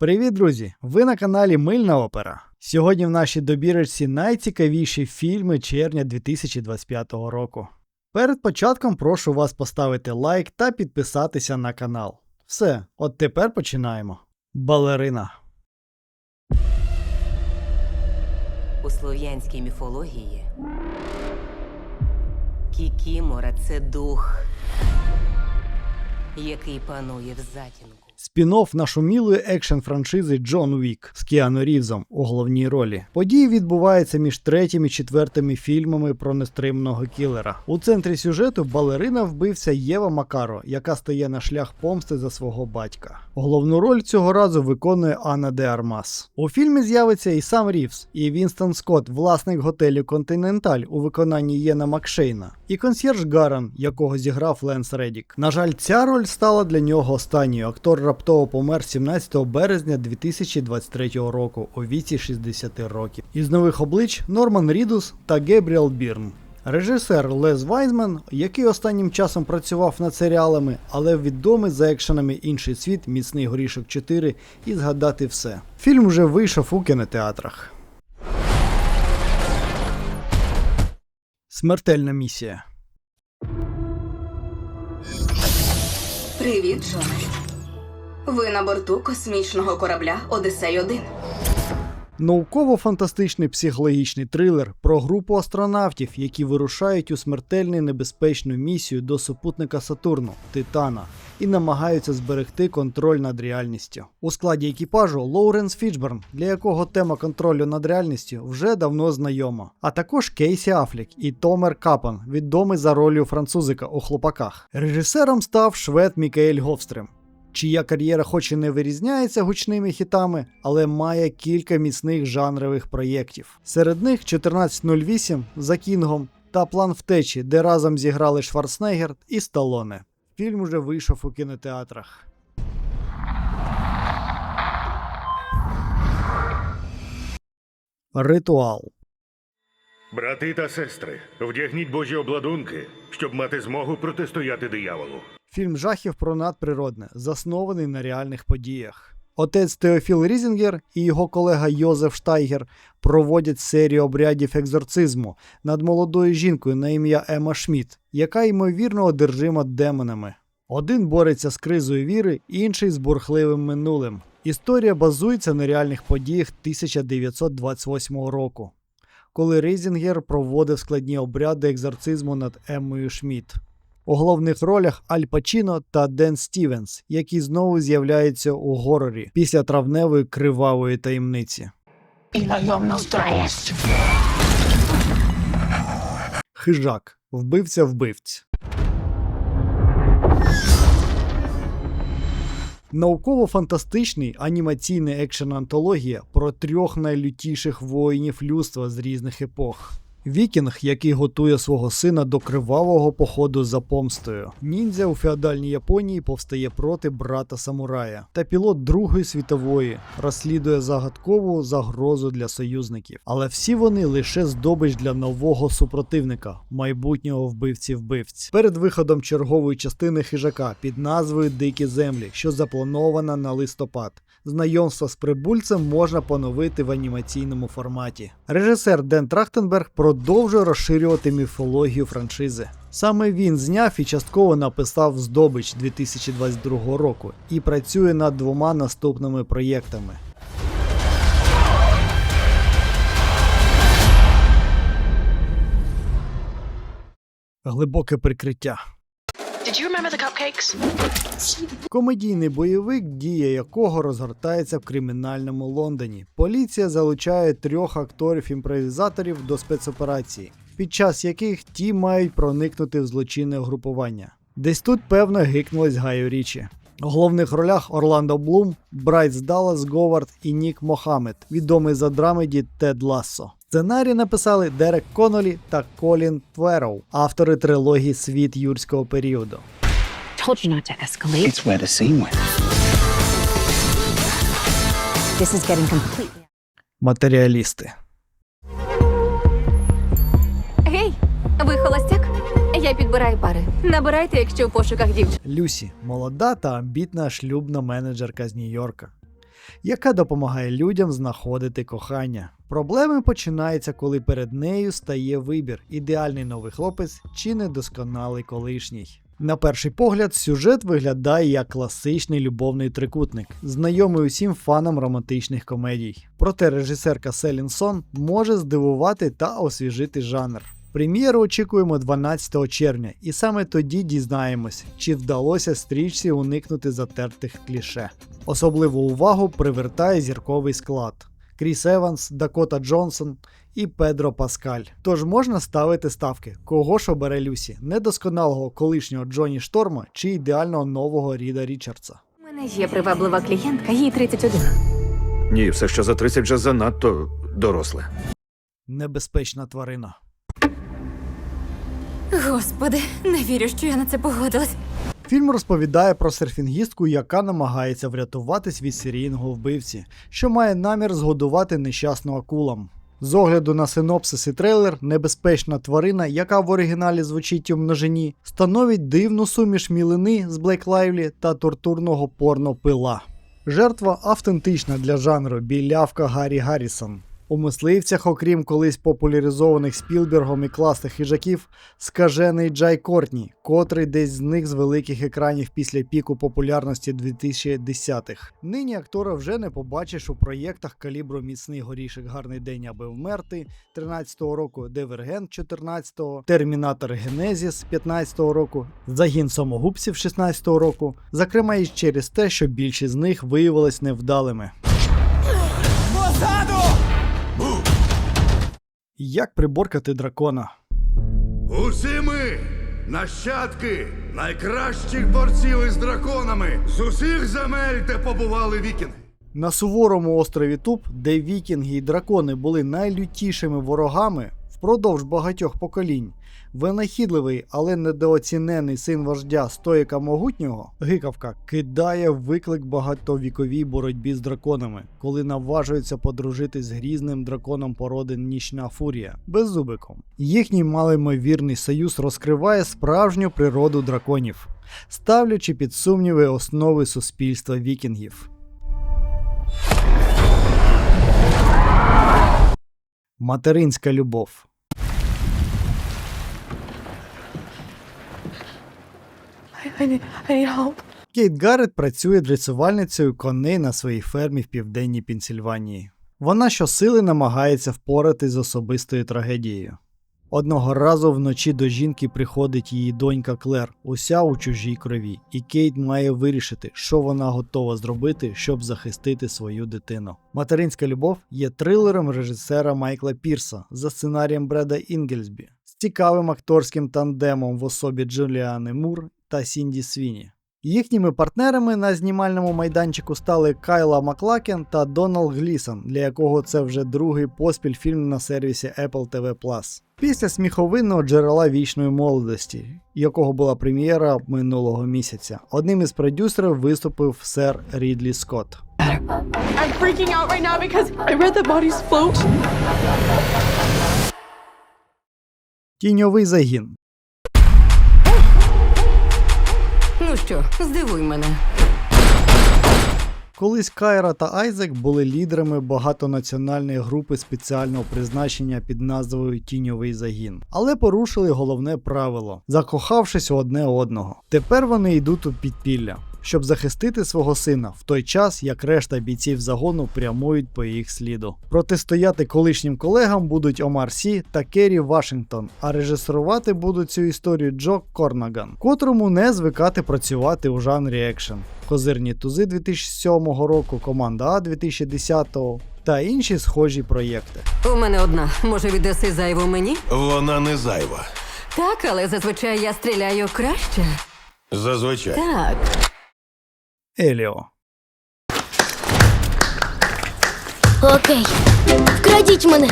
Привіт, друзі! Ви на каналі Мильна Опера. Сьогодні в нашій добірочці найцікавіші фільми червня 2025 року. Перед початком прошу вас поставити лайк та підписатися на канал. Все, от тепер починаємо. Балерина. У слов'янській міфології Кікімора це дух, який панує в затінку. Спін-офф нашумілої екшн франшизи Джон Уік з Кіану Рівзом у головній ролі. Події відбуваються між третім і четвертими фільмами про нестримного кілера. У центрі сюжету балерина вбивця Єва Макаро, яка стає на шлях помсти за свого батька. Головну роль цього разу виконує Анна де Армас. У фільмі з'явиться і сам Рівз, і Вінстон Скотт, власник готелю Континенталь у виконанні Єна Макшейна, і консьєрж Гаран, якого зіграв Ленс Редік. На жаль, ця роль стала для нього останньою. Актор раптово помер 17 березня 2023 року у віці 60 років. Із нових облич Норман Рідус та Гебріел Бірн. Режисер Лес Вайзман, який останнім часом працював над серіалами, але відомий за екшенами інший світ, міцний горішок 4 і згадати все. Фільм вже вийшов у кінотеатрах. Смертельна місія. Привіт, Джоне. Ви на борту космічного корабля Одесей 1 Науково-фантастичний психологічний трилер про групу астронавтів, які вирушають у смертельну небезпечну місію до супутника Сатурну Титана і намагаються зберегти контроль над реальністю. У складі екіпажу Лоуренс Фічберн, для якого тема контролю над реальністю вже давно знайома, а також Кейсі Афлік і Томер Капан, відомий за ролью французика у хлопаках. Режисером став швед Мікаель Говстрем чия кар'єра хоч і не вирізняється гучними хітами, але має кілька міцних жанрових проєктів. Серед них 1408 за Кінгом та План втечі, де разом зіграли Шварценеггер і Сталоне. Фільм уже вийшов у кінотеатрах. Ритуал. Брати та сестри, вдягніть божі обладунки, щоб мати змогу протистояти дияволу. Фільм жахів про надприродне, заснований на реальних подіях. Отець Теофіл Різінгер і його колега Йозеф Штайгер проводять серію обрядів екзорцизму над молодою жінкою на ім'я Ема Шмідт, яка ймовірно одержима демонами. Один бореться з кризою віри, інший з бурхливим минулим. Історія базується на реальних подіях 1928 року, коли Різінгер проводив складні обряди екзорцизму над Еммою Шмідт. У головних ролях Аль Пачіно та Ден Стівенс, які знову з'являються у горорі після травневої кривавої таємниці. Хижак. Вбивця вбивць. Науково-фантастичний анімаційний екшен антологія про трьох найлютіших воїнів людства з різних епох. Вікінг, який готує свого сина до кривавого походу за помстою. Ніндзя у феодальній Японії повстає проти брата самурая. Та пілот Другої світової розслідує загадкову загрозу для союзників. Але всі вони лише здобич для нового супротивника, майбутнього вбивці вбивць. Перед виходом чергової частини хижака під назвою Дикі землі, що запланована на листопад. Знайомство з прибульцем можна поновити в анімаційному форматі. Режисер Ден Трахтенберг продовжує розширювати міфологію франшизи. Саме він зняв і частково написав здобич 2022 року і працює над двома наступними проєктами. Глибоке прикриття. Did you remember the cupcakes? Комедійний бойовик, дія якого розгортається в кримінальному Лондоні. Поліція залучає трьох акторів-імпровізаторів до спецоперації, під час яких ті мають проникнути в злочинне угрупування. Десь тут, певно, гикнулось Гаю Річі. У головних ролях Орландо Блум, Брайс Даллас Говард і Нік Мохамед, відомий за драмеді Тед Лассо. Сценарій написали Дерек Конолі та Колін Твероу, автори трилогії Світ юрського періоду. Told you not to escalate. It's where the scene went. This is getting completely. Матеріалісти. Гей, ви холостяк? Я підбираю пари. Набирайте, якщо в пошуках дівчин. Люсі молода та амбітна шлюбна менеджерка з Нью-Йорка. яка допомагає людям знаходити кохання. Проблеми починаються, коли перед нею стає вибір: ідеальний новий хлопець чи недосконалий колишній. На перший погляд, сюжет виглядає як класичний любовний трикутник, знайомий усім фанам романтичних комедій. Проте режисерка Селін Сон може здивувати та освіжити жанр. Прем'єру очікуємо 12 червня, і саме тоді дізнаємось, чи вдалося стрічці уникнути затертих кліше. Особливу увагу привертає зірковий склад: Кріс Еванс, Дакота Джонсон і Педро Паскаль. Тож можна ставити ставки, кого ж обере Люсі, недосконалого колишнього Джоні Шторма чи ідеального нового Ріда Річардса. У мене є приваблива клієнтка, їй 31. Ні, все, що за 30 вже занадто доросле. Небезпечна тварина. Господи, не вірю, що я на це погодилась. Фільм розповідає про серфінгістку, яка намагається врятуватись від серійного вбивці, що має намір згодувати нещасну акулам. З огляду на синопсис і трейлер, небезпечна тварина, яка в оригіналі звучить у множині, становить дивну суміш мілини з Блейк Лайвлі та тортурного порно пила. Жертва автентична для жанру білявка Гаррі Гаррісон. У мисливцях, окрім колись популяризованих Спілбергом і класних хижаків, скажений Джай Кортні, котрий десь зник з великих екранів після піку популярності 2010-х. Нині актора вже не побачиш у проєктах калібру Міцний горішек Гарний день аби вмерти 13-го року, Дивергент 14-го, Термінатор Генезіс 15-го року, Загін самогубців 16-го року, зокрема і через те, що більшість з них виявились невдалими. Як приборкати дракона? Усі ми нащадки найкращих борців із драконами з усіх земель, де побували вікінги. На суворому острові Туб, де вікінги і дракони були найлютішими ворогами впродовж багатьох поколінь, винахідливий, але недооцінений син вождя Стоїка Могутнього, Гикавка, кидає виклик багатовіковій боротьбі з драконами, коли наважується подружитись з грізним драконом породи Нічна Фурія беззубиком. Їхній малоймовірний союз розкриває справжню природу драконів, ставлячи під сумніви основи суспільства вікінгів. Материнська любов. I, need, I need help. Кейт Гаррет працює дресувальницею коней на своїй фермі в південній Пенсільванії. Вона щосили намагається впоратись з особистою трагедією. Одного разу вночі до жінки приходить її донька Клер, уся у чужій крові, і Кейт має вирішити, що вона готова зробити, щоб захистити свою дитину. Материнська любов є трилером режисера Майкла Пірса за сценарієм Бреда Інгельсбі з цікавим акторським тандемом в особі Джуліани Мур та Сінді Свіні. Їхніми партнерами на знімальному майданчику стали Кайла Маклакен та Дональд Глісон, для якого це вже другий поспіль фільм на сервісі Apple TV+. Після сміховинного джерела вічної молодості, якого була прем'єра минулого місяця. Одним із продюсерів виступив сер Рідлі Скотт. I'm freaking out right now because I read that bodies float. Тіньовий загін. Що, здивуй мене. Колись Кайра та Айзек були лідерами багатонаціональної групи спеціального призначення під назвою Тіньовий загін, але порушили головне правило, закохавшись у одне одного. Тепер вони йдуть у підпілля, щоб захистити свого сина в той час, як решта бійців загону прямують по їх сліду. Протистояти колишнім колегам будуть Омар Сі та Керрі Вашингтон, а режисерувати будуть цю історію Джо Корнаган, котрому не звикати працювати у жанрі екшен. Козирні тузи 2007 року, команда А 2010 та інші схожі проєкти. У мене одна. Може, віддаси зайву мені? Вона не зайва. Так, але зазвичай я стріляю краще. Зазвичай. Так. Еліо. Окей. Вкрадіть мене.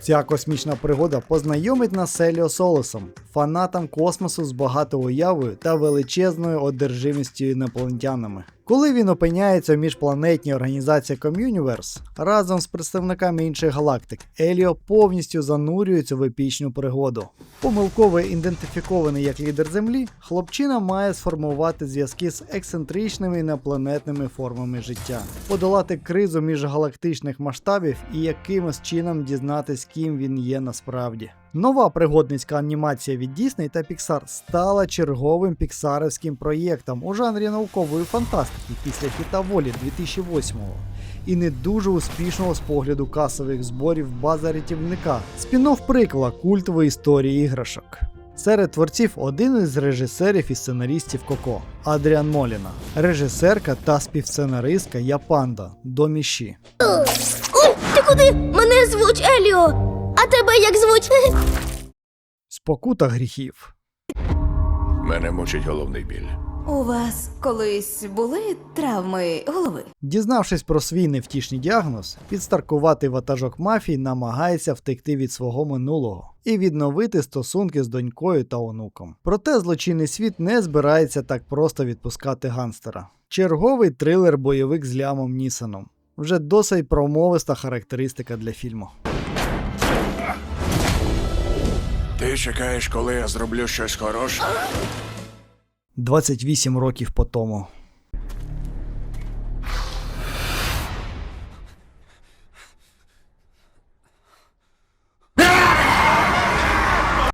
Ця космічна пригода познайомить нас з Еліо Солосом, фанатом космосу з багатою уявою та величезною одержимістю інопланетянами, Коли він опиняється в міжпланетній організації Communiverse, разом з представниками інших галактик, Еліо повністю занурюється в епічну пригоду. Помилково ідентифікований як лідер Землі, хлопчина має сформувати зв'язки з ексцентричними інопланетними формами життя, подолати кризу міжгалактичних масштабів і якимось чином дізнатись, ким він є насправді. Нова пригодницька анімація від Disney та Pixar стала черговим піксарівським проєктом у жанрі наукової фантастики після хіта волі 2008-го і не дуже успішного з погляду касових зборів база рятівника, спін-офф приквела культової історії іграшок. Серед творців один із режисерів і сценаристів Коко Адріан Моліна, режисерка та співсценаристка Япанда Домі Ші. Ой, ти куди? Мене звуть Еліо. А тебе як звуть? Спокута гріхів. Мене мучить головний біль. У вас колись були травми голови? Дізнавшись про свій невтішний діагноз, підстаркуватий ватажок мафії намагається втекти від свого минулого і відновити стосунки з донькою та онуком. Проте злочинний світ не збирається так просто відпускати ганстера. Черговий трилер бойовик з Лямом Нісоном. Вже досить промовиста характеристика для фільму. Чекаєш, коли я зроблю щось хороше? 28 років по тому.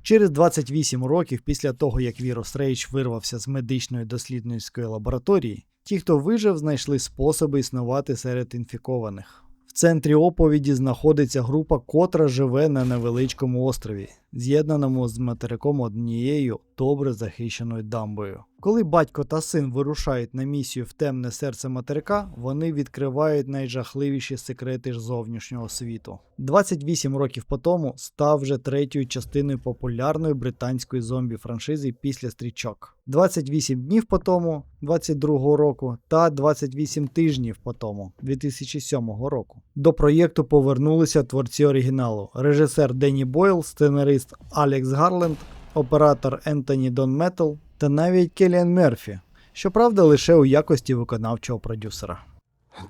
Через 28 років після того, як вірус Рейдж вирвався з медичної дослідницької лабораторії, ті, хто вижив, знайшли способи існувати серед інфікованих. В центрі оповіді знаходиться група, котра живе на невеличкому острові, з'єднаному з материком однією добре захищеною дамбою. Коли батько та син вирушають на місію в темне серце материка, вони відкривають найжахливіші секрети зовнішнього світу. 28 років по тому став вже третьою частиною популярної британської зомбі-франшизи після стрічок. 28 днів по тому, 22 року, та 28 тижнів по тому, 2007 року. До проєкту повернулися творці оригіналу: режисер Денні Бойл, сценарист Алекс Гарленд, оператор Ентоні Дон Метл та навіть Келіан Мерфі. Щоправда, лише у якості виконавчого продюсера.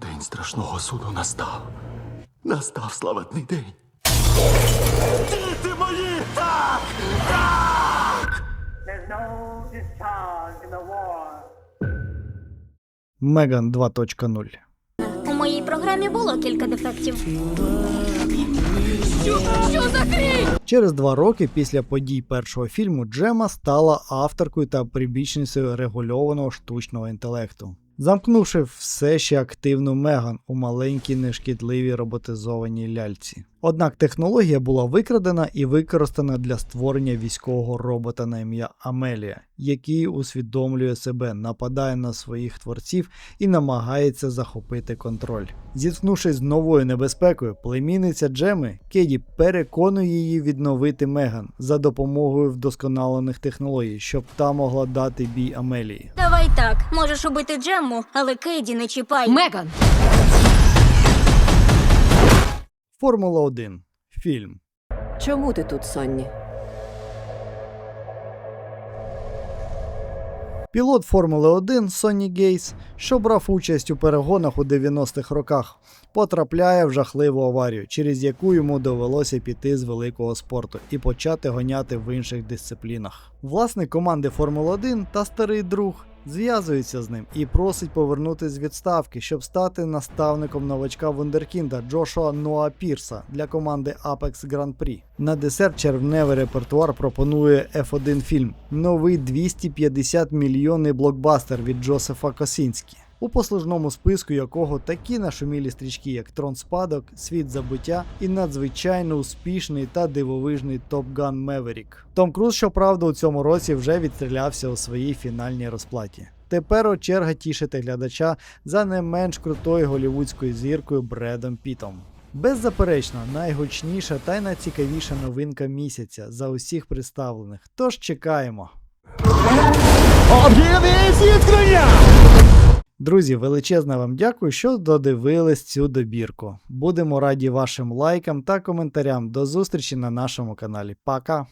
День страшного суду настав. Настав славетний день. Діти мої! Так! Так! Меган 2.0 У моїй програмі було кілька дефектів. Через два роки після подій першого фільму Джема стала авторкою та прибічницею регульованого штучного інтелекту, замкнувши все ще активну Меган у маленькій нешкідливій роботизованій ляльці. Однак технологія була викрадена і використана для створення військового робота на ім'я Амелія, який усвідомлює себе, нападає на своїх творців і намагається захопити контроль. Зіткнувшись з новою небезпекою, племінниця Джеми Кеді переконує її відновити Меган за допомогою вдосконалених технологій, щоб та могла дати бій Амелії. Давай так, можеш убити Джемму, але Кейді не чіпай. Меган! Формула 1. Фільм. Чому ти тут, Сонні? Пілот Формули 1 Сонні Гейс, що брав участь у перегонах у 90-х роках, потрапляє в жахливу аварію, через яку йому довелося піти з великого спорту і почати гоняти в інших дисциплінах. Власник команди Формули 1 та старий друг зв'язується з ним і просить повернутися з відставки, щоб стати наставником новачка Вундеркінда Джошуа Ноа Пірса для команди Apex Grand Prix. На десерт червневий репертуар пропонує F1 фільм, новий 250 мільйонний блокбастер від Джосефа Косінські. У послужному списку якого такі нашумілі стрічки, як Трон Спадок, Світ забуття і надзвичайно успішний та дивовижний Top Gun Maverick. Том Круз, щоправда, у цьому році вже відстрілявся у своїй фінальній розплаті. Тепер черга тішити глядача за не менш крутою голівудською зіркою Бредом Пітом. Беззаперечно, найгучніша та й найцікавіша новинка місяця за усіх представлених. Тож чекаємо. Друзі, величезне вам дякую, що додивились цю добірку. Будемо раді вашим лайкам та коментарям. До зустрічі на нашому каналі. Пока!